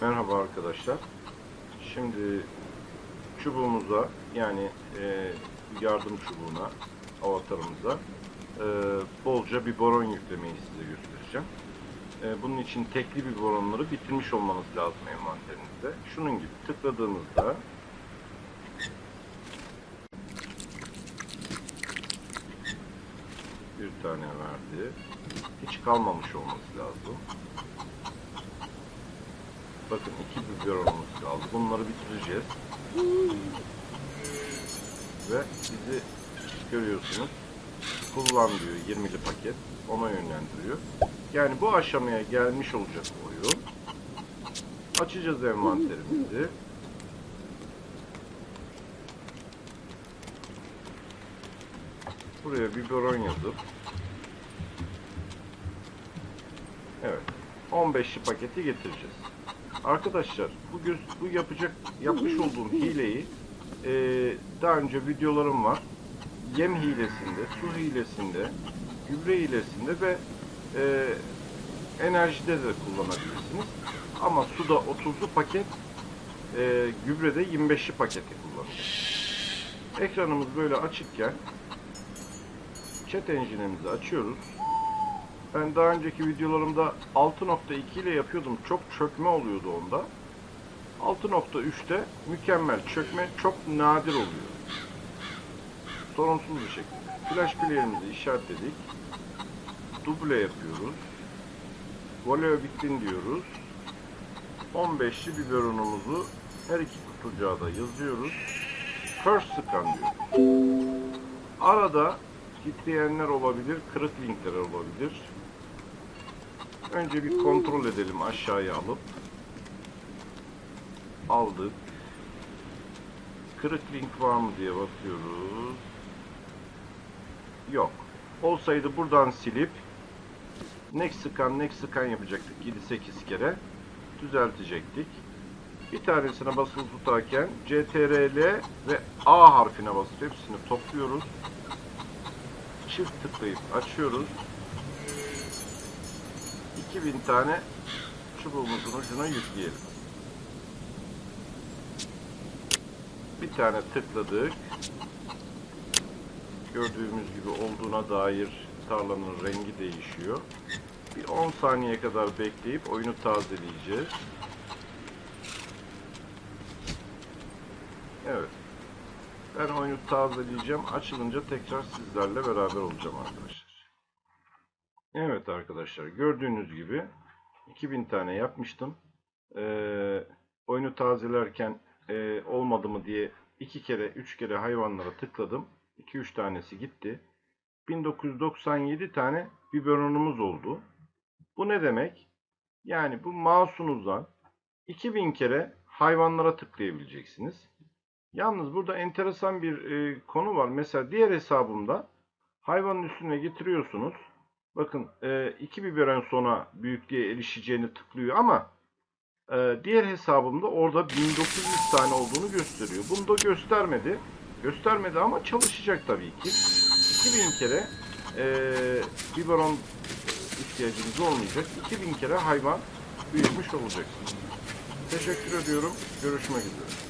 Merhaba arkadaşlar. Şimdi çubuğumuza yani e, yardım çubuğuna, avatarımıza e, bolca bir boron yüklemeyi size göstereceğim. E, bunun için tekli bir boronları bitirmiş olmanız lazım envanterinizde. Şunun gibi tıkladığınızda bir tane verdi. Hiç kalmamış olması lazım. Bakın iki biberonumuz kaldı. Bunları bitireceğiz. Ve bizi görüyorsunuz kullan diyor 20'li paket. Ona yönlendiriyor. Yani bu aşamaya gelmiş olacak oyun. Açacağız envanterimizi. Buraya biberon yazıp Evet. 15'li paketi getireceğiz. Arkadaşlar bu göz, bu yapacak yapmış olduğum hileyi e, daha önce videolarım var. Yem hilesinde, su hilesinde, gübre hilesinde ve e, enerjide de kullanabilirsiniz. Ama suda 30'lu paket, e, gübrede 25'li paketi kullanın. Ekranımız böyle açıkken chat engine'imizi açıyoruz. Ben daha önceki videolarımda 6.2 ile yapıyordum. Çok çökme oluyordu onda. 6.3'te mükemmel çökme çok nadir oluyor. Sorunsuz bir şekilde. Flash player'imizi işaretledik. Duble yapıyoruz. Voleo bittin diyoruz. 15'li biberonumuzu her iki kutucuğa da yazıyoruz. First scan diyoruz. Arada titreyenler olabilir, kırık linkler olabilir. Önce bir kontrol edelim aşağıya alıp. Aldık. Kırık link var mı diye bakıyoruz. Yok. Olsaydı buradan silip next scan next scan yapacaktık 7-8 kere. Düzeltecektik. Bir tanesine basılı tutarken CTRL ve A harfine basıp hepsini topluyoruz çift tıklayıp açıyoruz. 2000 tane çubuğumuzun ucuna yükleyelim. Bir tane tıkladık. Gördüğümüz gibi olduğuna dair tarlanın rengi değişiyor. Bir 10 saniye kadar bekleyip oyunu tazeleyeceğiz. Evet. Ben oyunu tazeleyeceğim. Açılınca tekrar sizlerle beraber olacağım arkadaşlar. Evet arkadaşlar gördüğünüz gibi 2000 tane yapmıştım. Ee, oyunu tazelerken e, olmadı mı diye iki kere üç kere hayvanlara tıkladım. 2-3 tanesi gitti. 1997 tane biberonumuz oldu. Bu ne demek? Yani bu mouse'unuzdan 2000 kere hayvanlara tıklayabileceksiniz. Yalnız burada enteresan bir e, konu var. Mesela diğer hesabımda hayvanın üstüne getiriyorsunuz. Bakın e, iki biberon sonra büyüklüğe erişeceğini tıklıyor ama e, diğer hesabımda orada 1900 tane olduğunu gösteriyor. Bunu da göstermedi. Göstermedi ama çalışacak tabii ki. 2000 kere e, biberon ihtiyacınız olmayacak. 2000 kere hayvan büyütmüş olacaksınız. Teşekkür ediyorum. Görüşmek üzere.